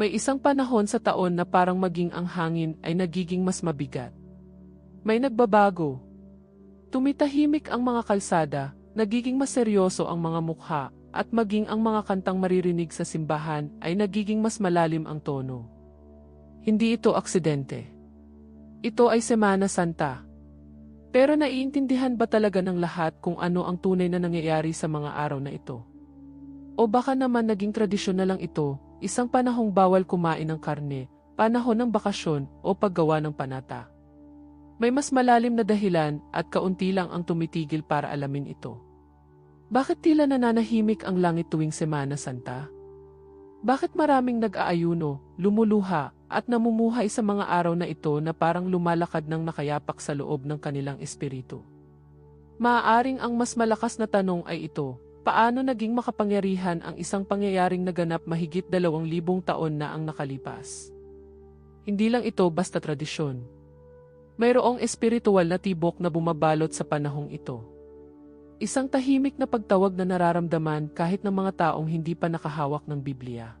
May isang panahon sa taon na parang maging ang hangin ay nagiging mas mabigat. May nagbabago. Tumitahimik ang mga kalsada, nagiging mas seryoso ang mga mukha, at maging ang mga kantang maririnig sa simbahan ay nagiging mas malalim ang tono. Hindi ito aksidente. Ito ay Semana Santa. Pero naiintindihan ba talaga ng lahat kung ano ang tunay na nangyayari sa mga araw na ito? O baka naman naging tradisyon na lang ito, isang panahong bawal kumain ng karne, panahon ng bakasyon o paggawa ng panata. May mas malalim na dahilan at kaunti lang ang tumitigil para alamin ito. Bakit tila nananahimik ang langit tuwing Semana Santa? Bakit maraming nag-aayuno, lumuluha, at namumuhay sa mga araw na ito na parang lumalakad ng nakayapak sa loob ng kanilang espiritu? Maaaring ang mas malakas na tanong ay ito, paano naging makapangyarihan ang isang pangyayaring naganap mahigit dalawang libong taon na ang nakalipas? Hindi lang ito basta tradisyon. Mayroong espiritual na tibok na bumabalot sa panahong ito. Isang tahimik na pagtawag na nararamdaman kahit ng mga taong hindi pa nakahawak ng Biblia.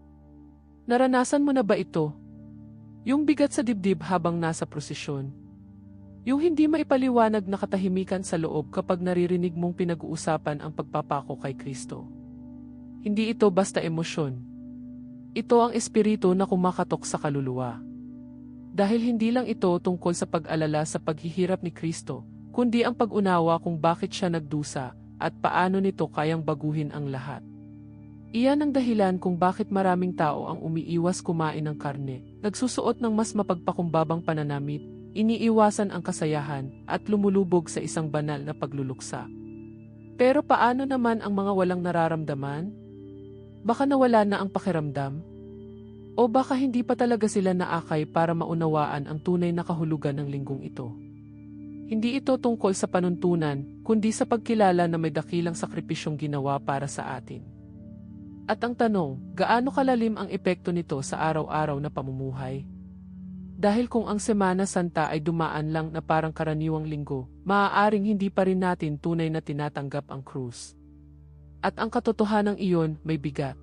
Naranasan mo na ba ito? Yung bigat sa dibdib habang nasa prosesyon. Yung hindi maipaliwanag na katahimikan sa loob kapag naririnig mong pinag-uusapan ang pagpapako kay Kristo. Hindi ito basta emosyon. Ito ang espiritu na kumakatok sa kaluluwa. Dahil hindi lang ito tungkol sa pag-alala sa paghihirap ni Kristo, kundi ang pag-unawa kung bakit siya nagdusa at paano nito kayang baguhin ang lahat. Iyan ang dahilan kung bakit maraming tao ang umiiwas kumain ng karne, nagsusuot ng mas mapagpakumbabang pananamit, iniiwasan ang kasayahan, at lumulubog sa isang banal na pagluluksa. Pero paano naman ang mga walang nararamdaman? Baka nawala na ang pakiramdam? O baka hindi pa talaga sila naakay para maunawaan ang tunay na kahulugan ng linggong ito? Hindi ito tungkol sa panuntunan, kundi sa pagkilala na may dakilang sakripisyong ginawa para sa atin. At ang tanong, gaano kalalim ang epekto nito sa araw-araw na pamumuhay? Dahil kung ang Semana Santa ay dumaan lang na parang karaniwang linggo, maaaring hindi pa rin natin tunay na tinatanggap ang krus. At ang katotohanan iyon may bigat.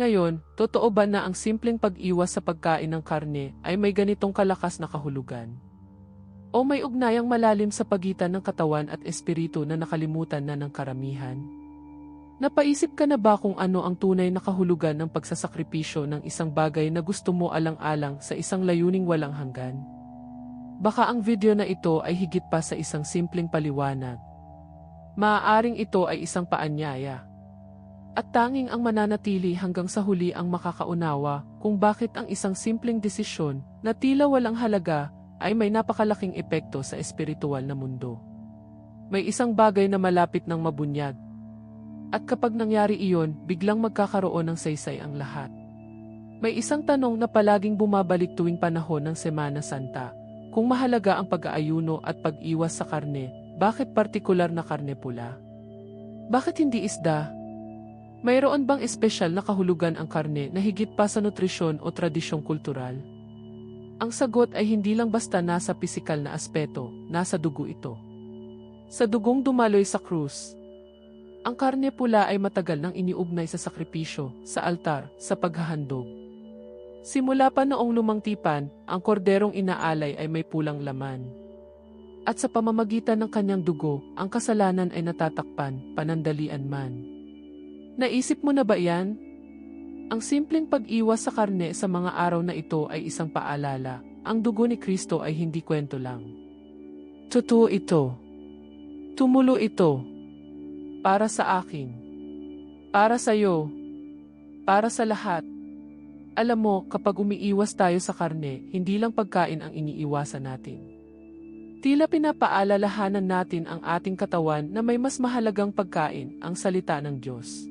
Ngayon, totoo ba na ang simpleng pag-iwas sa pagkain ng karne ay may ganitong kalakas na kahulugan? O may ugnayang malalim sa pagitan ng katawan at espiritu na nakalimutan na ng karamihan? Napaisip ka na ba kung ano ang tunay na kahulugan ng pagsasakripisyo ng isang bagay na gusto mo alang-alang sa isang layuning walang hanggan? Baka ang video na ito ay higit pa sa isang simpleng paliwanag. Maaaring ito ay isang paanyaya. At tanging ang mananatili hanggang sa huli ang makakaunawa kung bakit ang isang simpleng desisyon na tila walang halaga ay may napakalaking epekto sa espiritual na mundo. May isang bagay na malapit ng mabunyag. At kapag nangyari iyon, biglang magkakaroon ng saysay ang lahat. May isang tanong na palaging bumabalik tuwing panahon ng Semana Santa. Kung mahalaga ang pag-aayuno at pag-iwas sa karne, bakit partikular na karne pula? Bakit hindi isda? Mayroon bang espesyal na kahulugan ang karne na higit pa sa nutrisyon o tradisyong kultural? Ang sagot ay hindi lang basta nasa pisikal na aspeto, nasa dugo ito. Sa dugong dumaloy sa krus. Ang karne pula ay matagal nang iniugnay sa sakripisyo, sa altar, sa paghahandog. Simula pa noong lumang tipan, ang korderong inaalay ay may pulang laman. At sa pamamagitan ng kanyang dugo, ang kasalanan ay natatakpan, panandalian man. Naisip mo na ba yan? Ang simpleng pag-iwas sa karne sa mga araw na ito ay isang paalala. Ang dugo ni Kristo ay hindi kwento lang. Totoo ito. Tumulo ito. Para sa akin. Para sa iyo. Para sa lahat. Alam mo, kapag umiiwas tayo sa karne, hindi lang pagkain ang iniiwasan natin. Tila pinapaalalahanan natin ang ating katawan na may mas mahalagang pagkain, ang salita ng Diyos.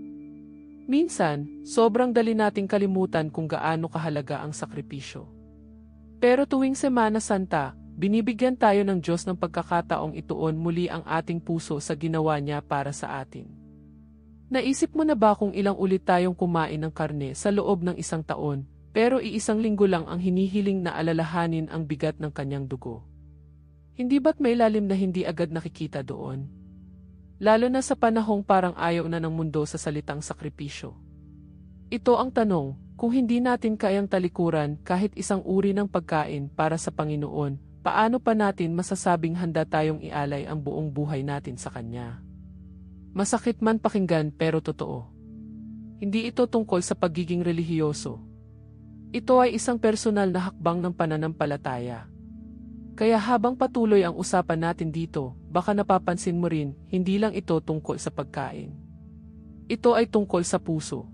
Minsan, sobrang dali nating kalimutan kung gaano kahalaga ang sakripisyo. Pero tuwing Semana Santa, binibigyan tayo ng Diyos ng pagkakataong ituon muli ang ating puso sa ginawa niya para sa atin. Naisip mo na ba kung ilang ulit tayong kumain ng karne sa loob ng isang taon, pero iisang linggo lang ang hinihiling na alalahanin ang bigat ng kanyang dugo? Hindi ba't may lalim na hindi agad nakikita doon? Lalo na sa panahong parang ayaw na ng mundo sa salitang sakripisyo. Ito ang tanong, kung hindi natin kayang talikuran kahit isang uri ng pagkain para sa Panginoon, paano pa natin masasabing handa tayong ialay ang buong buhay natin sa Kanya? Masakit man pakinggan pero totoo. Hindi ito tungkol sa pagiging relihiyoso. Ito ay isang personal na hakbang ng pananampalataya. Kaya habang patuloy ang usapan natin dito, baka napapansin mo rin, hindi lang ito tungkol sa pagkain. Ito ay tungkol sa puso.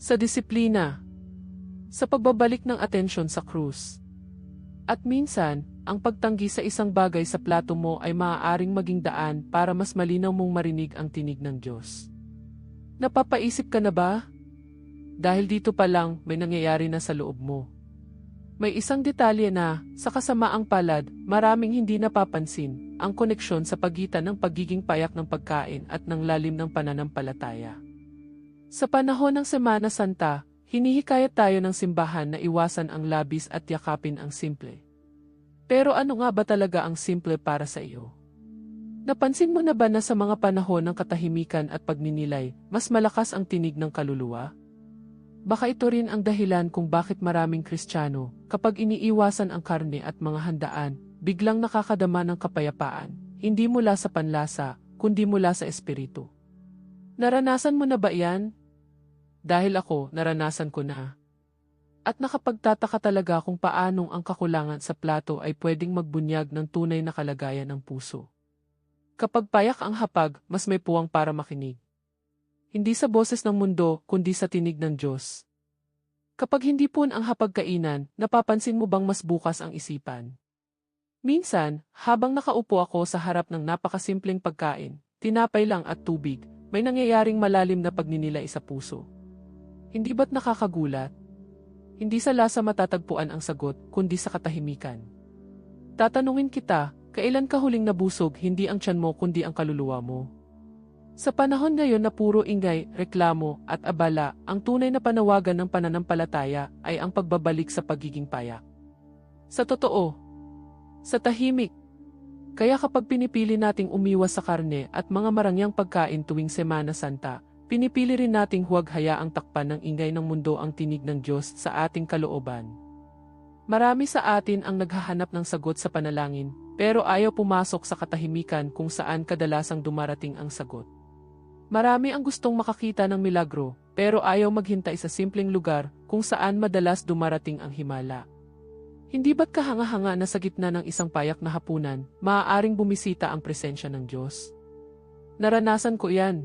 Sa disiplina. Sa pagbabalik ng atensyon sa krus. At minsan, ang pagtanggi sa isang bagay sa plato mo ay maaaring maging daan para mas malinaw mong marinig ang tinig ng Diyos. Napapaisip ka na ba? Dahil dito pa lang may nangyayari na sa loob mo. May isang detalye na, sa kasamaang palad, maraming hindi napapansin, ang koneksyon sa pagitan ng pagiging payak ng pagkain at ng lalim ng pananampalataya. Sa panahon ng Semana Santa, hinihikayat tayo ng simbahan na iwasan ang labis at yakapin ang simple. Pero ano nga ba talaga ang simple para sa iyo? Napansin mo na ba na sa mga panahon ng katahimikan at pagninilay, mas malakas ang tinig ng kaluluwa? Baka ito rin ang dahilan kung bakit maraming Kristiyano, kapag iniiwasan ang karne at mga handaan, biglang nakakadama ng kapayapaan, hindi mula sa panlasa, kundi mula sa espiritu. Naranasan mo na ba yan? Dahil ako, naranasan ko na. At nakapagtataka talaga kung paanong ang kakulangan sa plato ay pwedeng magbunyag ng tunay na kalagayan ng puso. Kapag payak ang hapag, mas may puwang para makinig. Hindi sa boses ng mundo, kundi sa tinig ng Diyos. Kapag hindi pun ang hapagkainan, napapansin mo bang mas bukas ang isipan? Minsan, habang nakaupo ako sa harap ng napakasimpleng pagkain, tinapay lang at tubig, may nangyayaring malalim na pagninilay sa puso. Hindi ba't nakakagulat? Hindi sa lasa matatagpuan ang sagot, kundi sa katahimikan. Tatanungin kita, kailan ka huling nabusog hindi ang tiyan mo kundi ang kaluluwa mo? Sa panahon ngayon na puro ingay, reklamo, at abala, ang tunay na panawagan ng pananampalataya ay ang pagbabalik sa pagiging payak. Sa totoo, sa tahimik, kaya kapag pinipili nating umiwas sa karne at mga marangyang pagkain tuwing Semana Santa, pinipili rin nating huwag hayaang takpan ng ingay ng mundo ang tinig ng Diyos sa ating kalooban. Marami sa atin ang naghahanap ng sagot sa panalangin, pero ayaw pumasok sa katahimikan kung saan kadalasang dumarating ang sagot. Marami ang gustong makakita ng milagro, pero ayaw maghintay sa simpleng lugar kung saan madalas dumarating ang himala. Hindi ba't kahanga-hanga na sa gitna ng isang payak na hapunan, maaaring bumisita ang presensya ng Diyos? Naranasan ko yan.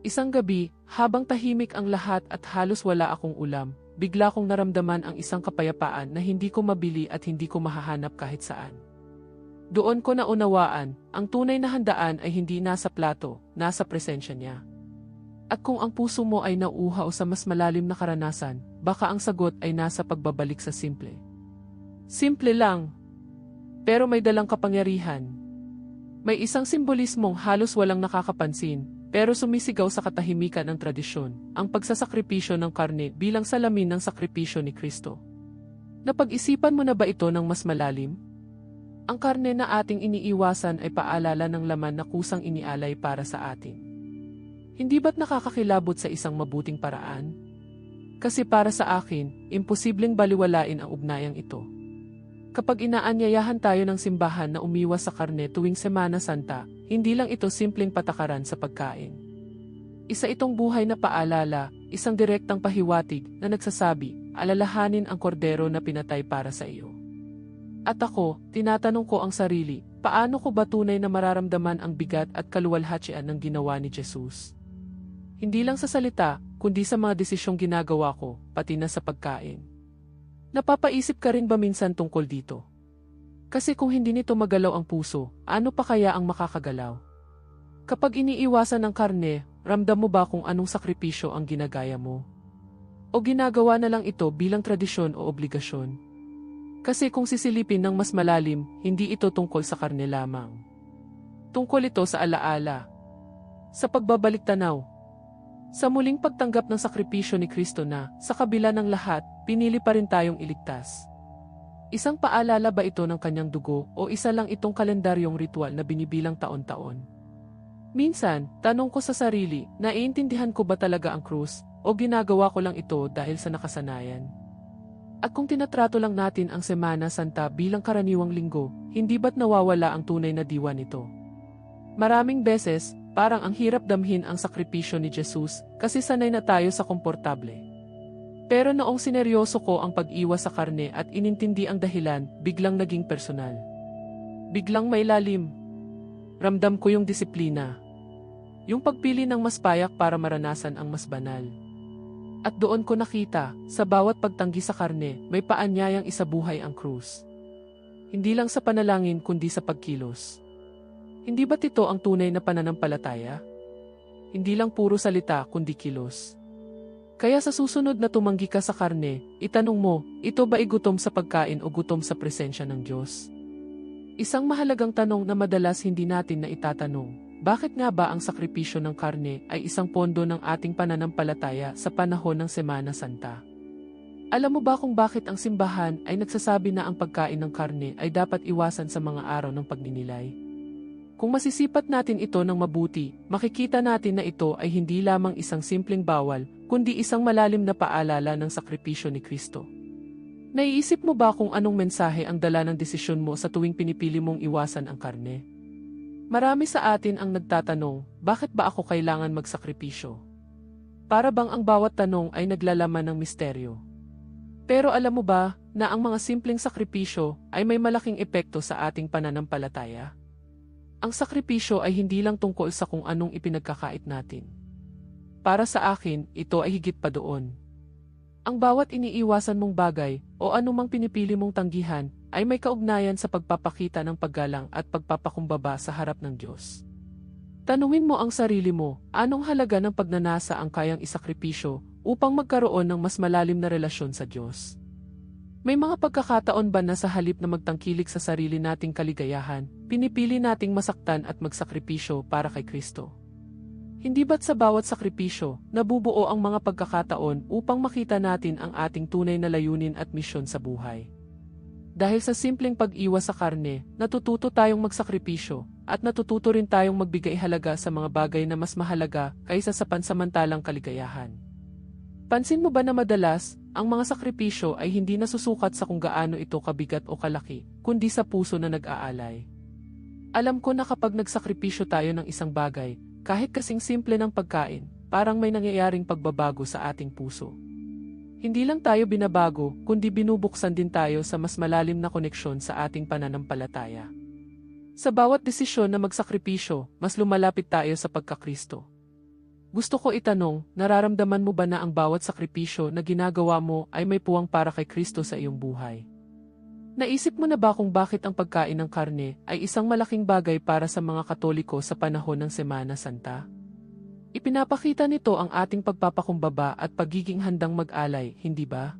Isang gabi, habang tahimik ang lahat at halos wala akong ulam, bigla kong naramdaman ang isang kapayapaan na hindi ko mabili at hindi ko mahahanap kahit saan. Doon ko naunawaan, ang tunay na handaan ay hindi nasa plato, nasa presensya niya. At kung ang puso mo ay nauuhaw sa mas malalim na karanasan, baka ang sagot ay nasa pagbabalik sa simple. Simple lang, pero may dalang kapangyarihan. May isang simbolismong halos walang nakakapansin, pero sumisigaw sa katahimikan ng tradisyon, ang pagsasakripisyo ng karne bilang salamin ng sakripisyo ni Kristo. Napag-isipan mo na ba ito ng mas malalim? Ang karne na ating iniiwasan ay paalala ng laman na kusang inialay para sa atin. Hindi ba't nakakakilabot sa isang mabuting paraan? Kasi para sa akin, imposibleng baliwalain ang ugnayang ito. Kapag inaanyayahan tayo ng simbahan na umiwas sa karne tuwing Semana Santa, hindi lang ito simpleng patakaran sa pagkain. Isa itong buhay na paalala, isang direktang pahiwatig na nagsasabi, alalahanin ang kordero na pinatay para sa iyo. At ako, tinatanong ko ang sarili, paano ko ba tunay na mararamdaman ang bigat at kaluwalhatsian ng ginawa ni Jesus? Hindi lang sa salita, kundi sa mga desisyong ginagawa ko, pati na sa pagkain. Napapaisip ka rin ba minsan tungkol dito? Kasi kung hindi nito magalaw ang puso, ano pa kaya ang makakagalaw? Kapag iniiwasan ng karne, ramdam mo ba kung anong sakripisyo ang ginagaya mo? O ginagawa na lang ito bilang tradisyon o obligasyon? Kasi kung sisilipin ng mas malalim, hindi ito tungkol sa karne lamang. Tungkol ito sa alaala. Sa pagbabalik tanaw. Sa muling pagtanggap ng sakripisyo ni Kristo na, sa kabila ng lahat, pinili pa rin tayong iligtas. Isang paalala ba ito ng kanyang dugo o isa lang itong kalendaryong ritual na binibilang taon-taon? Minsan, tanong ko sa sarili, naiintindihan ko ba talaga ang krus, o ginagawa ko lang ito dahil sa nakasanayan? At kung tinatrato lang natin ang Semana Santa bilang karaniwang linggo, hindi ba't nawawala ang tunay na diwa nito? Maraming beses, parang ang hirap damhin ang sakripisyo ni Jesus kasi sanay na tayo sa komportable. Pero noong sineryoso ko ang pag-iwas sa karne at inintindi ang dahilan, biglang naging personal. Biglang may lalim. Ramdam ko yung disiplina. Yung pagpili ng mas payak para maranasan ang mas banal. At doon ko nakita, sa bawat pagtanggi sa karne, may paanyayang isabuhay ang krus. Hindi lang sa panalangin kundi sa pagkilos. Hindi ba't ito ang tunay na pananampalataya? Hindi lang puro salita kundi kilos. Kaya sa susunod na tumanggi ka sa karne, itanong mo, ito ba igutom sa pagkain o gutom sa presensya ng Diyos? Isang mahalagang tanong na madalas hindi natin na itatanong, bakit nga ba ang sakripisyo ng karne ay isang pondo ng ating pananampalataya sa panahon ng Semana Santa? Alam mo ba kung bakit ang simbahan ay nagsasabi na ang pagkain ng karne ay dapat iwasan sa mga araw ng pagninilay? Kung masisipat natin ito ng mabuti, makikita natin na ito ay hindi lamang isang simpleng bawal, kundi isang malalim na paalala ng sakripisyo ni Kristo. Naiisip mo ba kung anong mensahe ang dala ng desisyon mo sa tuwing pinipili mong iwasan ang karne? Marami sa atin ang nagtatanong, bakit ba ako kailangan magsakripisyo? Para bang ang bawat tanong ay naglalaman ng misteryo? Pero alam mo ba na ang mga simpleng sakripisyo ay may malaking epekto sa ating pananampalataya? Ang sakripisyo ay hindi lang tungkol sa kung anong ipinagkakait natin. Para sa akin, ito ay higit pa doon. Ang bawat iniiwasan mong bagay o anumang pinipili mong tanggihan ay may kaugnayan sa pagpapakita ng paggalang at pagpapakumbaba sa harap ng Diyos. Tanungin mo ang sarili mo, anong halaga ng pagnanasa ang kayang isakripisyo upang magkaroon ng mas malalim na relasyon sa Diyos? May mga pagkakataon ba na sa halip na magtangkilik sa sarili nating kaligayahan, pinipili nating masaktan at magsakripisyo para kay Kristo? Hindi ba't sa bawat sakripisyo, nabubuo ang mga pagkakataon upang makita natin ang ating tunay na layunin at misyon sa buhay? Dahil sa simpleng pag-iwas sa karne, natututo tayong magsakripisyo, at natututo rin tayong magbigay halaga sa mga bagay na mas mahalaga kaysa sa pansamantalang kaligayahan. Pansin mo ba na madalas, ang mga sakripisyo ay hindi nasusukat sa kung gaano ito kabigat o kalaki, kundi sa puso na nag-aalay. Alam ko na kapag nagsakripisyo tayo ng isang bagay, kahit kasing simple ng pagkain, parang may nangyayaring pagbabago sa ating puso. Hindi lang tayo binabago, kundi binubuksan din tayo sa mas malalim na koneksyon sa ating pananampalataya. Sa bawat desisyon na magsakripisyo, mas lumalapit tayo sa pagkakristo. Gusto ko itanong, nararamdaman mo ba na ang bawat sakripisyo na ginagawa mo ay may puwang para kay Kristo sa iyong buhay? Naisip mo na ba kung bakit ang pagkain ng karne ay isang malaking bagay para sa mga Katoliko sa panahon ng Semana Santa? Ipinapakita nito ang ating pagpapakumbaba at pagiging handang mag-alay, hindi ba?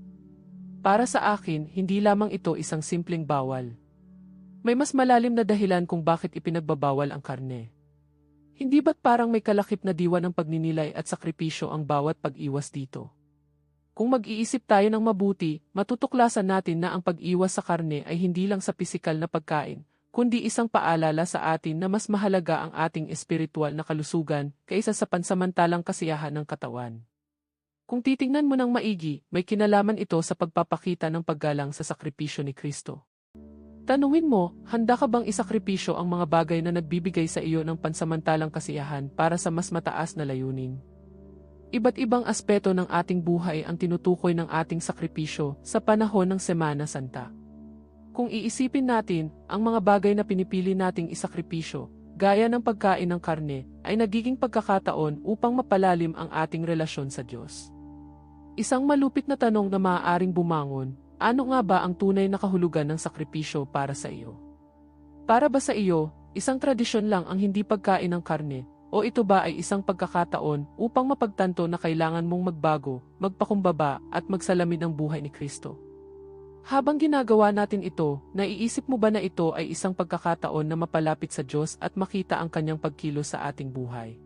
Para sa akin, hindi lamang ito isang simpleng bawal. May mas malalim na dahilan kung bakit ipinagbabawal ang karne. Hindi ba't parang may kalakip na diwa ng pagninilay at sakripisyo ang bawat pag-iwas dito? Kung mag-iisip tayo ng mabuti, matutuklasan natin na ang pag-iwas sa karne ay hindi lang sa pisikal na pagkain, kundi isang paalala sa atin na mas mahalaga ang ating espiritual na kalusugan kaysa sa pansamantalang kasiyahan ng katawan. Kung titingnan mo ng maigi, may kinalaman ito sa pagpapakita ng paggalang sa sakripisyo ni Kristo. Tanungin mo, handa ka bang isakripisyo ang mga bagay na nagbibigay sa iyo ng pansamantalang kasiyahan para sa mas mataas na layunin? Iba't ibang aspeto ng ating buhay ang tinutukoy ng ating sakripisyo sa panahon ng Semana Santa. Kung iisipin natin, ang mga bagay na pinipili nating isakripisyo, gaya ng pagkain ng karne, ay nagiging pagkakataon upang mapalalim ang ating relasyon sa Diyos. Isang malupit na tanong na maaaring bumangon, ano nga ba ang tunay na kahulugan ng sakripisyo para sa iyo? Para ba sa iyo, isang tradisyon lang ang hindi pagkain ng karne, o ito ba ay isang pagkakataon upang mapagtanto na kailangan mong magbago, magpakumbaba at magsalamin ang buhay ni Kristo? Habang ginagawa natin ito, naiisip mo ba na ito ay isang pagkakataon na mapalapit sa Diyos at makita ang kanyang pagkilos sa ating buhay?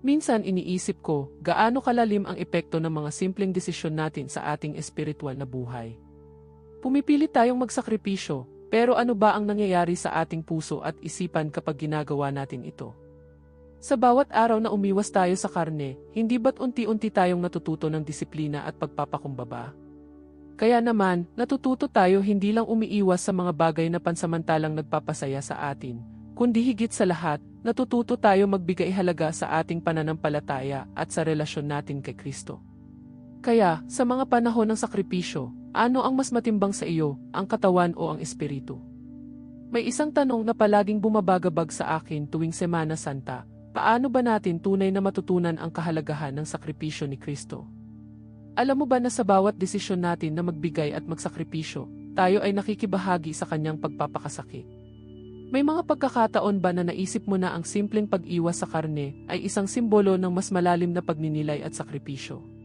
Minsan iniisip ko, gaano kalalim ang epekto ng mga simpleng desisyon natin sa ating espiritual na buhay. Pumipili tayong magsakripisyo, pero ano ba ang nangyayari sa ating puso at isipan kapag ginagawa natin ito? Sa bawat araw na umiwas tayo sa karne, hindi ba't unti-unti tayong natututo ng disiplina at pagpapakumbaba? Kaya naman, natututo tayo hindi lang umiiwas sa mga bagay na pansamantalang nagpapasaya sa atin, kundi higit sa lahat, natututo tayo magbigay halaga sa ating pananampalataya at sa relasyon natin kay Kristo. Kaya, sa mga panahon ng sakripisyo, ano ang mas matimbang sa iyo, ang katawan o ang espiritu? May isang tanong na palaging bumabagabag sa akin tuwing Semana Santa, paano ba natin tunay na matutunan ang kahalagahan ng sakripisyo ni Kristo? Alam mo ba na sa bawat desisyon natin na magbigay at magsakripisyo, tayo ay nakikibahagi sa kanyang pagpapakasakit? May mga pagkakataon ba na naisip mo na ang simpleng pag-iwas sa karne ay isang simbolo ng mas malalim na pagninilay at sakripisyo?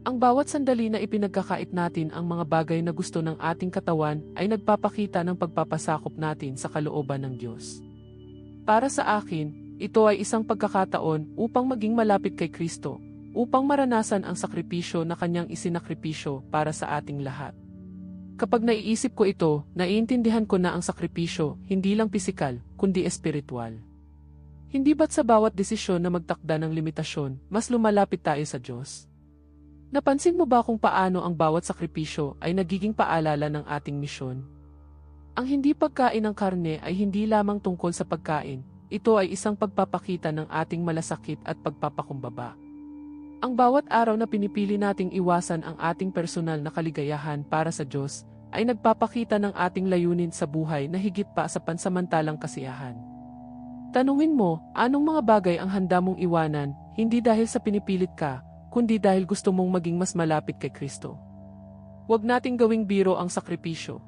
Ang bawat sandali na ipinagkakait natin ang mga bagay na gusto ng ating katawan ay nagpapakita ng pagpapasakop natin sa kalooban ng Diyos. Para sa akin, ito ay isang pagkakataon upang maging malapit kay Kristo, upang maranasan ang sakripisyo na kanyang isinakripisyo para sa ating lahat. Kapag naiisip ko ito, naiintindihan ko na ang sakripisyo hindi lang pisikal, kundi espiritual. Hindi ba't sa bawat desisyon na magtakda ng limitasyon, mas lumalapit tayo sa Diyos? Napansin mo ba kung paano ang bawat sakripisyo ay nagiging paalala ng ating misyon? Ang hindi pagkain ng karne ay hindi lamang tungkol sa pagkain, ito ay isang pagpapakita ng ating malasakit at pagpapakumbaba. Ang bawat araw na pinipili nating iwasan ang ating personal na kaligayahan para sa Diyos, ay nagpapakita ng ating layunin sa buhay na higit pa sa pansamantalang kasiyahan. Tanungin mo, anong mga bagay ang handa mong iwanan, hindi dahil sa pinipilit ka, kundi dahil gusto mong maging mas malapit kay Kristo. Huwag nating gawing biro ang sakripisyo.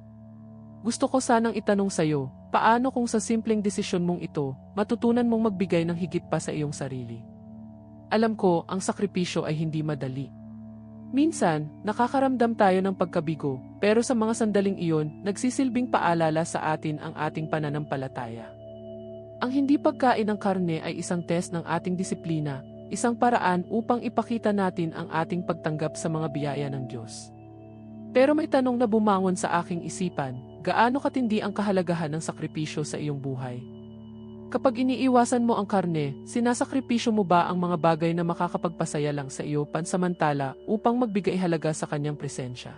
Gusto ko sanang itanong sa iyo, paano kung sa simpleng desisyon mong ito, matutunan mong magbigay ng higit pa sa iyong sarili? Alam ko, ang sakripisyo ay hindi madali. Minsan, nakakaramdam tayo ng pagkabigo, pero sa mga sandaling iyon, nagsisilbing paalala sa atin ang ating pananampalataya. Ang hindi pagkain ng karne ay isang test ng ating disiplina, isang paraan upang ipakita natin ang ating pagtanggap sa mga biyaya ng Diyos. Pero may tanong na bumangon sa aking isipan, gaano katindi ang kahalagahan ng sakripisyo sa iyong buhay? Kapag iniiwasan mo ang karne, sinasakripisyo mo ba ang mga bagay na makakapagpasaya lang sa iyo pansamantala upang magbigay halaga sa kanyang presensya?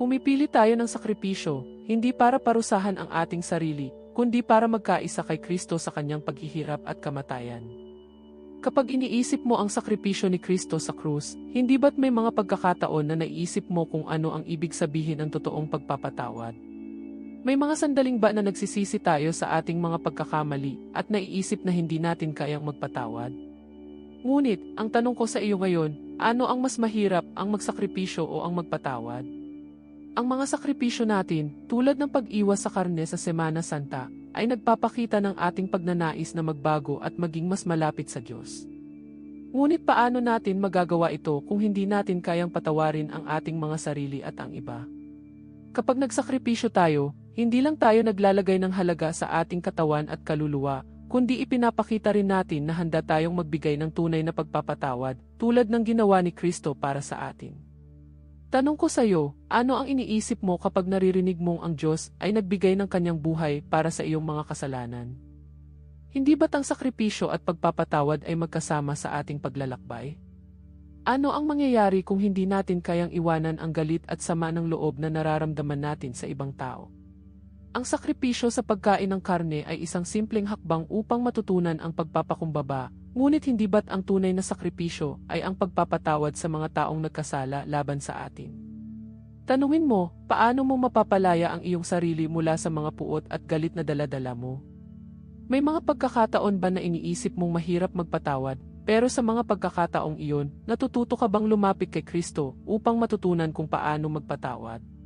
Pumipili tayo ng sakripisyo, hindi para parusahan ang ating sarili, kundi para magkaisa kay Kristo sa kanyang paghihirap at kamatayan. Kapag iniisip mo ang sakripisyo ni Kristo sa krus, hindi ba't may mga pagkakataon na naiisip mo kung ano ang ibig sabihin ng totoong pagpapatawad? May mga sandaling ba na nagsisisi tayo sa ating mga pagkakamali at naiisip na hindi natin kayang magpatawad? Ngunit, ang tanong ko sa iyo ngayon, ano ang mas mahirap, ang magsakripisyo o ang magpatawad? Ang mga sakripisyo natin, tulad ng pag-iwas sa karne sa Semana Santa, ay nagpapakita ng ating pagnanais na magbago at maging mas malapit sa Diyos. Ngunit paano natin magagawa ito kung hindi natin kayang patawarin ang ating mga sarili at ang iba? Kapag nagsakripisyo tayo, hindi lang tayo naglalagay ng halaga sa ating katawan at kaluluwa, kundi ipinapakita rin natin na handa tayong magbigay ng tunay na pagpapatawad, tulad ng ginawa ni Kristo para sa atin. Tanong ko sa iyo, ano ang iniisip mo kapag naririnig mong ang Diyos ay nagbigay ng kanyang buhay para sa iyong mga kasalanan? Hindi ba't ang sakripisyo at pagpapatawad ay magkasama sa ating paglalakbay? Ano ang mangyayari kung hindi natin kayang iwanan ang galit at sama ng loob na nararamdaman natin sa ibang tao? Ang sakripisyo sa pagkain ng karne ay isang simpleng hakbang upang matutunan ang pagpapakumbaba, Ngunit hindi ba't ang tunay na sakripisyo ay ang pagpapatawad sa mga taong nagkasala laban sa atin? Tanungin mo, paano mo mapapalaya ang iyong sarili mula sa mga puot at galit na daladala mo? May mga pagkakataon ba na iniisip mong mahirap magpatawad, pero sa mga pagkakataong iyon, natututo ka bang lumapit kay Kristo upang matutunan kung paano magpatawad?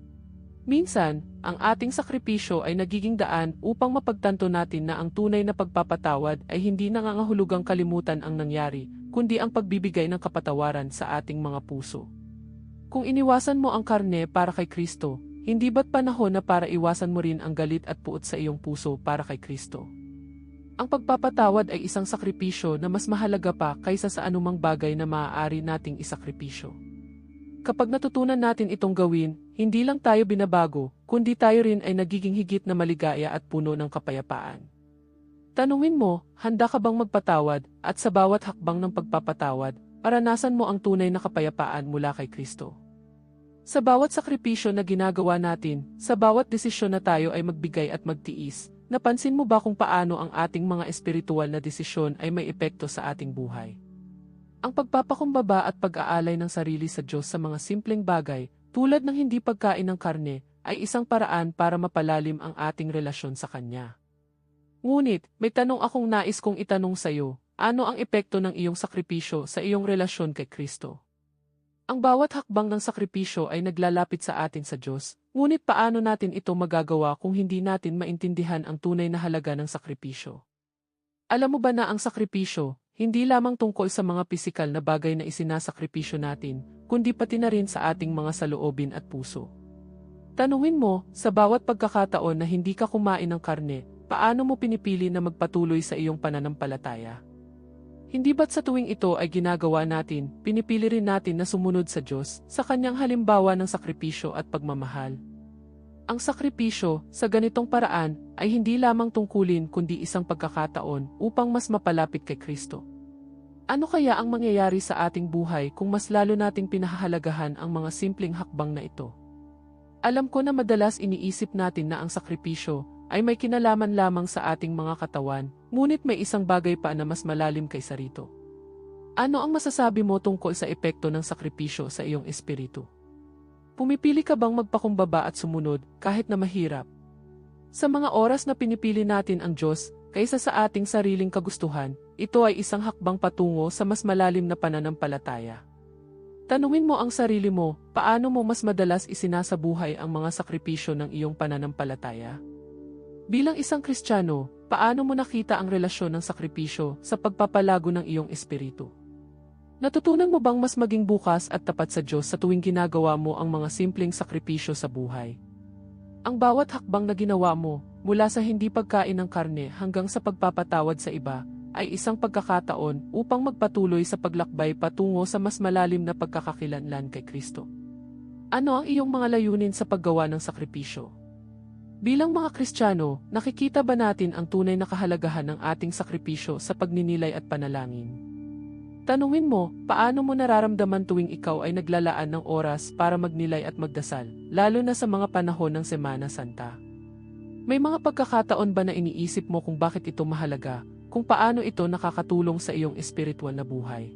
Minsan, ang ating sakripisyo ay nagiging daan upang mapagtanto natin na ang tunay na pagpapatawad ay hindi nangangahulugang kalimutan ang nangyari, kundi ang pagbibigay ng kapatawaran sa ating mga puso. Kung iniwasan mo ang karne para kay Kristo, hindi ba't panahon na para iwasan mo rin ang galit at puot sa iyong puso para kay Kristo? Ang pagpapatawad ay isang sakripisyo na mas mahalaga pa kaysa sa anumang bagay na maaari nating isakripisyo. Kapag natutunan natin itong gawin, hindi lang tayo binabago, kundi tayo rin ay nagiging higit na maligaya at puno ng kapayapaan. Tanungin mo, handa ka bang magpatawad at sa bawat hakbang ng pagpapatawad, maranasan mo ang tunay na kapayapaan mula kay Kristo. Sa bawat sakripisyo na ginagawa natin, sa bawat desisyon na tayo ay magbigay at magtiis, napansin mo ba kung paano ang ating mga espiritual na desisyon ay may epekto sa ating buhay? Ang pagpapakumbaba at pag-aalay ng sarili sa Diyos sa mga simpleng bagay, tulad ng hindi pagkain ng karne, ay isang paraan para mapalalim ang ating relasyon sa Kanya. Ngunit, may tanong akong nais kong itanong sa iyo, ano ang epekto ng iyong sakripisyo sa iyong relasyon kay Kristo? Ang bawat hakbang ng sakripisyo ay naglalapit sa atin sa Diyos, ngunit paano natin ito magagawa kung hindi natin maintindihan ang tunay na halaga ng sakripisyo? Alam mo ba na ang sakripisyo, hindi lamang tungkol sa mga pisikal na bagay na isinasakripisyo natin, kundi pati na rin sa ating mga saloobin at puso. Tanungin mo, sa bawat pagkakataon na hindi ka kumain ng karne, paano mo pinipili na magpatuloy sa iyong pananampalataya? Hindi ba't sa tuwing ito ay ginagawa natin, pinipili rin natin na sumunod sa Diyos, sa kanyang halimbawa ng sakripisyo at pagmamahal? Ang sakripisyo, sa ganitong paraan, ay hindi lamang tungkulin kundi isang pagkakataon upang mas mapalapit kay Kristo. Ano kaya ang mangyayari sa ating buhay kung mas lalo nating pinahahalagahan ang mga simpleng hakbang na ito? Alam ko na madalas iniisip natin na ang sakripisyo ay may kinalaman lamang sa ating mga katawan, ngunit may isang bagay pa na mas malalim kaysa rito. Ano ang masasabi mo tungkol sa epekto ng sakripisyo sa iyong espiritu? Pumipili ka bang magpakumbaba at sumunod kahit na mahirap? Sa mga oras na pinipili natin ang Diyos kaysa sa ating sariling kagustuhan, ito ay isang hakbang patungo sa mas malalim na pananampalataya. Tanungin mo ang sarili mo, paano mo mas madalas isinasabuhay ang mga sakripisyo ng iyong pananampalataya? Bilang isang Kristiyano, paano mo nakita ang relasyon ng sakripisyo sa pagpapalago ng iyong espiritu? Natutunan mo bang mas maging bukas at tapat sa Diyos sa tuwing ginagawa mo ang mga simpleng sakripisyo sa buhay? Ang bawat hakbang na ginawa mo, mula sa hindi pagkain ng karne hanggang sa pagpapatawad sa iba, ay isang pagkakataon upang magpatuloy sa paglakbay patungo sa mas malalim na pagkakakilanlan kay Kristo. Ano ang iyong mga layunin sa paggawa ng sakripisyo? Bilang mga Kristiyano, nakikita ba natin ang tunay na kahalagahan ng ating sakripisyo sa pagninilay at panalangin? Tanungin mo, paano mo nararamdaman tuwing ikaw ay naglalaan ng oras para magnilay at magdasal, lalo na sa mga panahon ng Semana Santa? May mga pagkakataon ba na iniisip mo kung bakit ito mahalaga, kung paano ito nakakatulong sa iyong espiritual na buhay.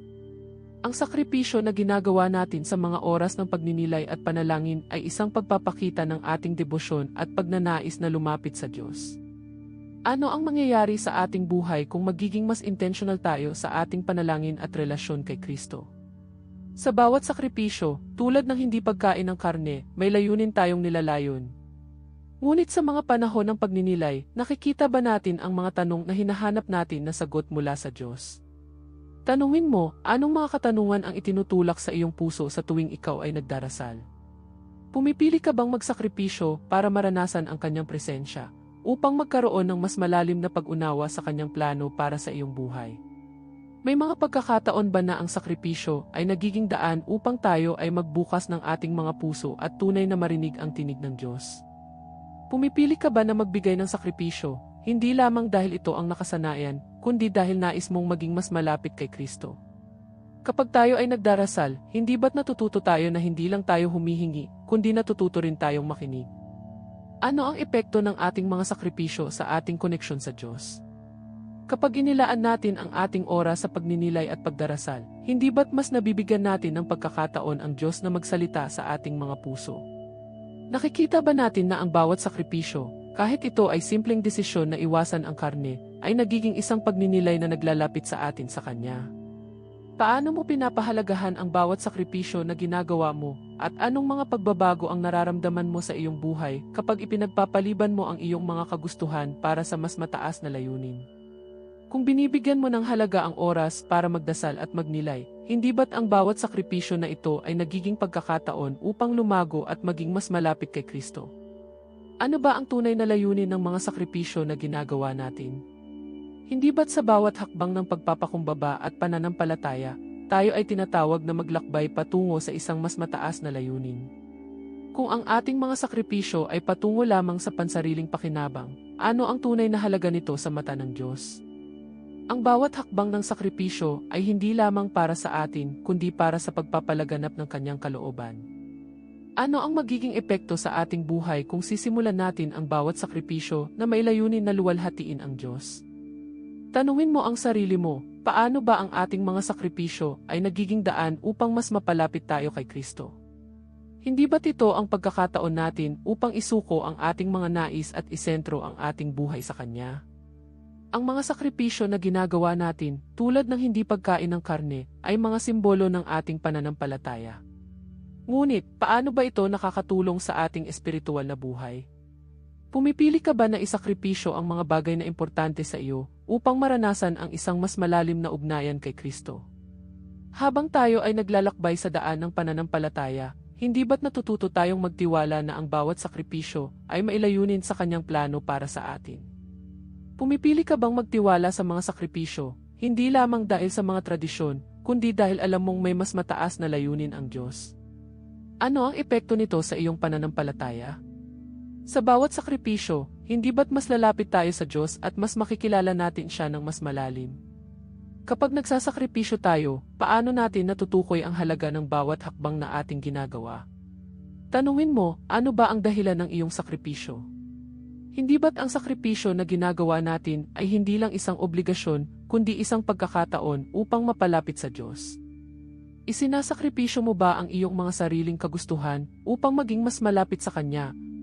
Ang sakripisyo na ginagawa natin sa mga oras ng pagninilay at panalangin ay isang pagpapakita ng ating debosyon at pagnanais na lumapit sa Diyos. Ano ang mangyayari sa ating buhay kung magiging mas intentional tayo sa ating panalangin at relasyon kay Kristo? Sa bawat sakripisyo, tulad ng hindi pagkain ng karne, may layunin tayong nilalayon, Ngunit sa mga panahon ng pagninilay, nakikita ba natin ang mga tanong na hinahanap natin na sagot mula sa Diyos? Tanungin mo, anong mga katanungan ang itinutulak sa iyong puso sa tuwing ikaw ay nagdarasal? Pumipili ka bang magsakripisyo para maranasan ang kanyang presensya, upang magkaroon ng mas malalim na pag-unawa sa kanyang plano para sa iyong buhay? May mga pagkakataon ba na ang sakripisyo ay nagiging daan upang tayo ay magbukas ng ating mga puso at tunay na marinig ang tinig ng Diyos? Pumipili ka ba na magbigay ng sakripisyo, hindi lamang dahil ito ang nakasanayan, kundi dahil nais mong maging mas malapit kay Kristo? Kapag tayo ay nagdarasal, hindi ba't natututo tayo na hindi lang tayo humihingi, kundi natututo rin tayong makinig? Ano ang epekto ng ating mga sakripisyo sa ating koneksyon sa Diyos? Kapag inilaan natin ang ating oras sa pagninilay at pagdarasal, hindi ba't mas nabibigyan natin ng pagkakataon ang Diyos na magsalita sa ating mga puso? Nakikita ba natin na ang bawat sakripisyo, kahit ito ay simpleng desisyon na iwasan ang karne, ay nagiging isang pagninilay na naglalapit sa atin sa Kanya? Paano mo pinapahalagahan ang bawat sakripisyo na ginagawa mo at anong mga pagbabago ang nararamdaman mo sa iyong buhay kapag ipinagpapaliban mo ang iyong mga kagustuhan para sa mas mataas na layunin? Kung binibigyan mo ng halaga ang oras para magdasal at magnilay, hindi ba't ang bawat sakripisyo na ito ay nagiging pagkakataon upang lumago at maging mas malapit kay Kristo? Ano ba ang tunay na layunin ng mga sakripisyo na ginagawa natin? Hindi ba't sa bawat hakbang ng pagpapakumbaba at pananampalataya, tayo ay tinatawag na maglakbay patungo sa isang mas mataas na layunin? Kung ang ating mga sakripisyo ay patungo lamang sa pansariling pakinabang, ano ang tunay na halaga nito sa mata ng Diyos? Ang bawat hakbang ng sakripisyo ay hindi lamang para sa atin, kundi para sa pagpapalaganap ng kanyang kalooban. Ano ang magiging epekto sa ating buhay kung sisimulan natin ang bawat sakripisyo na may layunin na luwalhatiin ang Diyos? Tanungin mo ang sarili mo, paano ba ang ating mga sakripisyo ay nagiging daan upang mas mapalapit tayo kay Kristo? Hindi ba't ito ang pagkakataon natin upang isuko ang ating mga nais at isentro ang ating buhay sa Kanya? Ang mga sakripisyo na ginagawa natin, tulad ng hindi pagkain ng karne, ay mga simbolo ng ating pananampalataya. Ngunit, paano ba ito nakakatulong sa ating espiritual na buhay? Pumipili ka ba na isakripisyo ang mga bagay na importante sa iyo upang maranasan ang isang mas malalim na ugnayan kay Kristo? Habang tayo ay naglalakbay sa daan ng pananampalataya, hindi ba't natututo tayong magtiwala na ang bawat sakripisyo ay mailayunin sa kanyang plano para sa atin? Pumipili ka bang magtiwala sa mga sakripisyo, hindi lamang dahil sa mga tradisyon, kundi dahil alam mong may mas mataas na layunin ang Diyos? Ano ang epekto nito sa iyong pananampalataya? Sa bawat sakripisyo, hindi ba't mas lalapit tayo sa Diyos at mas makikilala natin siya ng mas malalim? Kapag nagsasakripisyo tayo, paano natin natutukoy ang halaga ng bawat hakbang na ating ginagawa? Tanungin mo, ano ba ang dahilan ng iyong sakripisyo? Hindi ba't ang sakripisyo na ginagawa natin ay hindi lang isang obligasyon, kundi isang pagkakataon upang mapalapit sa Diyos? Isinasakripisyo mo ba ang iyong mga sariling kagustuhan upang maging mas malapit sa Kanya,